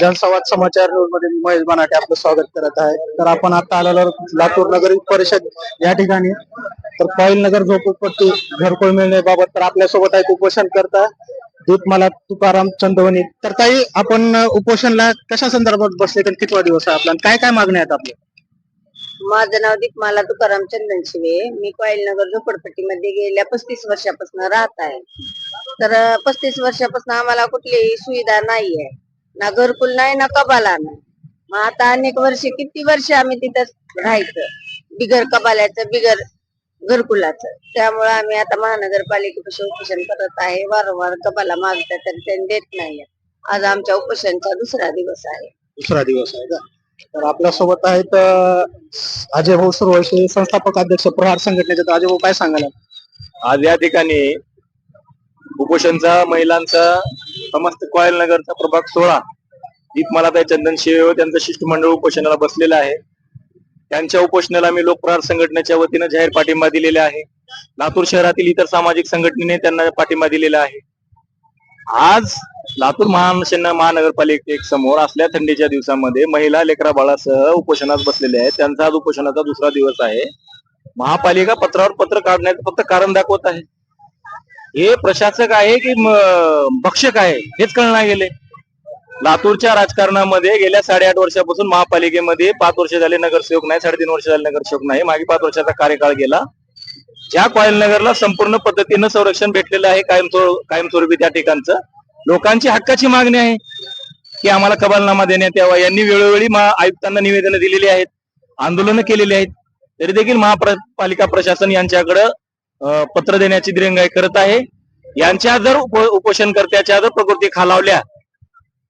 जनसंवाद समाचार न्यूजमध्ये मी महेश बनाटे आपलं स्वागत करत आहे. तर आपण आता आलेलो आहोत लातूर नगर परिषद या ठिकाणी. तर पाहिल नगर झोपडपट्टी घरकुल मिळण्याबाबत तर आपल्यासोबत आहेत उपोषण करता दीपमाला तुकाराम चंदवणी. तर ताई आपण उपोषणला कशा संदर्भात बसले? तर कितवा दिवस आहे आपला? आणि काय काय मागण्या आहेत आपल्या? माझं नाव दीपमाला तुकाराम चंदन शिवे मी नगर झोपडपट्टीमध्ये गेल्या पस्तीस वर्षापासून राहत आहे. तर पस्तीस वर्षापासून आम्हाला कुठलीही सुविधा नाहीये. ना घरकुल नाही ना कबाला नाही. मग आता अनेक वर्ष किती वर्ष आम्ही तिथं राहायचं. बिगर कबाल्याचं बिगर घरकुलाचं. त्यामुळे आम्ही आता महानगरपालिकेपाशी उपोषण करत आहे. वारंवार कबाला मागतात तर त्यांनी देत नाही. आज आमच्या उपोषणचा दुसरा दिवस आहे. दुसरा दिवस आहे. का तर आपल्यासोबत आहेत अं, अजय भाऊ सुरवशी संस्थापक अध्यक्ष प्रहार संघटनेचे. तर अजय भाऊ काय सांगाल? आज या ठिकाणी उपोषणचा महिलांचा समस्त कॉयल नगरचा प्रभाग सोळा. दीपमालाताई चंदन शिवे त्यांचं शिष्टमंडळ उपोषणाला बसलेलं आहे. त्यांच्या उपोषणाला मी लोकप्रहार संघटनेच्या वतीनं जाहीर पाठिंबा दिलेला आहे. लातूर शहरातील इतर सामाजिक संघटनेने त्यांना पाठिंबा दिलेला आहे. आज लातूर महान महानगरपालिके समोर असल्या थंडीच्या दिवसामध्ये महिला लेकरा बाळासह उपोषणात बसलेले आहेत. त्यांचा आज उपोषणाचा दुसरा दिवस आहे. महापालिका पत्रावर पत्र काढण्याचं फक्त कारण दाखवत आहे. हे प्रशासक आहे की भक्षक आहे? हेच कळणार गेले. लातूरच्या राजकारणामध्ये गेल्या साडेआठ वर्षापासून महापालिकेमध्ये पाच वर्ष झाले नगरसेवक नाही साडेतीन वर्ष झाले नगरसेवक नाही. मागे पाच वर्षाचा कार्यकाळ गेला. ज्या कॉयल नगरला संपूर्ण पद्धतीनं संरक्षण भेटलेलं आहे कायमस्वरूपी कायमस्वरूपी त्या ठिकाणचं लोकांची हक्काची मागणी आहे की आम्हाला कबालनामा देण्यात यावा. यांनी वेळोवेळी महा आयुक्तांना निवेदनं दिलेली आहेत आंदोलनं केलेली आहेत. तरी देखील महापालिका प्रशासन यांच्याकडं पत्र देण्याची दिरंगाई करत आहे. यांच्या जर उप उपोषणकर्त्याच्या जर प्रकृती खालावल्या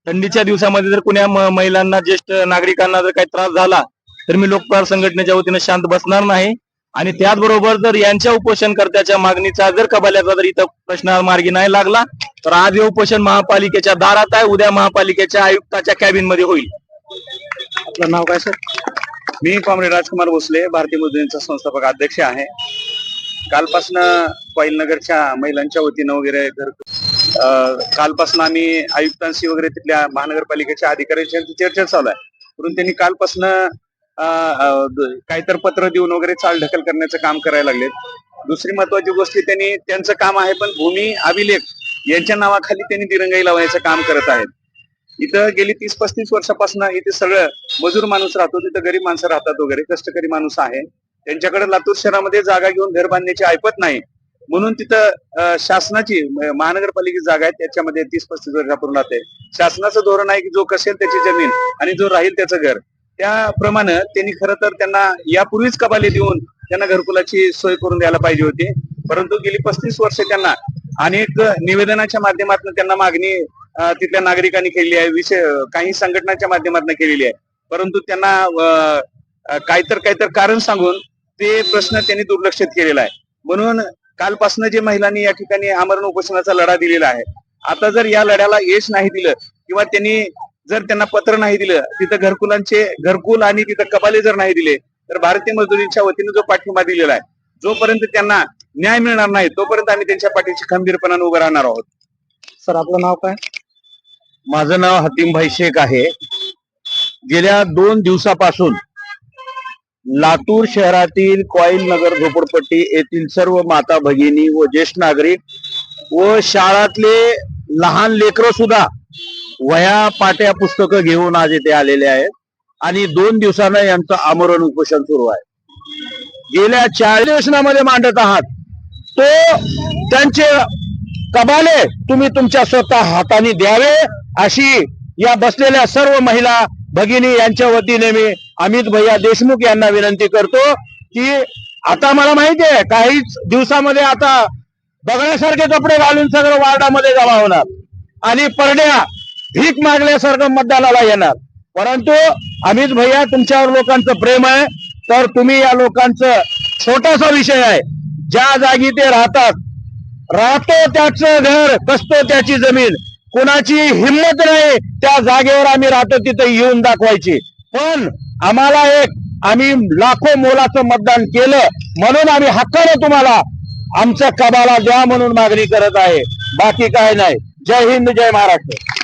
थंडीच्या दिवसामध्ये जर कुण्या महिलांना ज्येष्ठ नागरिकांना जर काही त्रास झाला तर मी लोकप्रहार संघटनेच्या वतीनं शांत बसणार नाही. आणि त्याचबरोबर जर यांच्या उपोषणकर्त्याच्या मागणीचा जर कबाल्याचा जर इथं प्रश्न मार्गी नाही लागला तर आज हे उपोषण महापालिकेच्या दारात आहे. उद्या महापालिकेच्या आयुक्ताच्या कॅबिनमध्ये होईल. आपलं नाव काय सर? मी कॉम्रेड राजकुमार भोसले भारतीय मुद्रेंचा संस्थापक अध्यक्ष आहे. कालपासनं क्वाईल नगरच्या महिलांच्या वतीनं वगैरे घर कालपासून आम्ही आयुक्तांशी वगैरे तिथल्या महानगरपालिकेच्या अधिकाऱ्यांशी चर्चा चालू आहे. म्हणून त्यांनी कालपासून काहीतर पत्र देऊन वगैरे चाल ढकल करण्याचं काम करायला लागलेत. दुसरी महत्वाची गोष्ट त्यांनी त्यांचं काम आहे पण भूमी अभिलेख यांच्या नावाखाली त्यांनी दिरंगाई लावण्याचं काम करत आहेत. इथं गेली तीस पस्तीस वर्षापासून इथे सगळं मजूर माणूस राहतो तिथं गरीब माणसं राहतात वगैरे कष्टकरी माणूस आहे. त्यांच्याकडे लातूर शहरामध्ये जागा घेऊन घर बांधण्याची ऐपत नाही. म्हणून तिथं शासनाची महानगरपालिकेची जागा आहे त्याच्यामध्ये तीस पस्तीस वर्षापूर्वी राहते. शासनाचं धोरण आहे की जो कसेल त्याची जमीन आणि जो राहील त्याचं घर. त्याप्रमाणे त्यांनी खरं तर त्यांना यापूर्वीच कबाली देऊन त्यांना घरकुलाची सोय करून द्यायला पाहिजे होती. परंतु गेली पस्तीस वर्ष त्यांना अनेक निवेदनाच्या माध्यमातून त्यांना मागणी तिथल्या नागरिकांनी केलेली आहे विषय काही संघटनाच्या माध्यमातून केलेली आहे. परंतु त्यांना काहीतर काहीतर कारण सांगून ते प्रश्न त्यांनी दुर्लक्षित केलेला आहे. म्हणून कालपासून जे महिलांनी या ठिकाणी आमरण उपोषणाचा लढा दिलेला आहे. आता जर या लढ्याला यश नाही दिलं किंवा त्यांनी जर त्यांना पत्र नाही दिलं तिथं घरकुलांचे घरकुल आणि तिथं कबाले जर नाही दिले तर भारतीय मजुरींच्या वतीने जो पाठिंबा दिलेला आहे जोपर्यंत त्यांना न्याय मिळणार नाही तोपर्यंत आम्ही त्यांच्या पाठीशी खंबीरपणाने उभं राहणार आहोत. सर आपलं नाव काय? माझं नाव हतीमभाई शेख आहे. गेल्या दोन दिवसापासून लातूर शहरातील कॉईल नगर झोपडपट्टी येथील सर्व माता भगिनी व ज्येष्ठ नागरिक व शाळातले लहान लेकरं सुद्धा वया पाट्या पुस्तकं घेऊन आज इथे आलेले आहेत. आणि दोन दिवसानं यांचं आमरण उपोषण सुरू आहे. गेल्या चार दिवसामध्ये मांडत आहात तो त्यांचे कबाले तुम्ही तुमच्या स्वतः हाताने द्यावे अशी या बसलेल्या सर्व महिला भगिनी यांच्या वतीने मी अमित भैया देशमुख यांना विनंती करतो की आता मला माहिती आहे काहीच दिवसामध्ये आता बघण्यासारखे कपडे घालून सगळं वार्डामध्ये जमा होणार. आणि परड्या भीक मागल्यासारखं मतदानाला येणार. परंतु अमित भैया तुमच्यावर लोकांचं प्रेम आहे तर तुम्ही या लोकांचं छोटासा विषय आहे. ज्या जागी ते राहतात राहतो त्याचं घर कसतो त्याची जमीन. कुणाची हिंमत नाही त्या जागेवर आम्ही राहतो तिथे येऊन दाखवायची. पण आम्हाला एक आम्ही लाखो मोलाचं मतदान केलं म्हणून आम्ही हक्काने तुम्हाला आमचा कबाला द्या म्हणून मागणी करत आहे. बाकी काय नाही. जय हिंद जय महाराष्ट्र.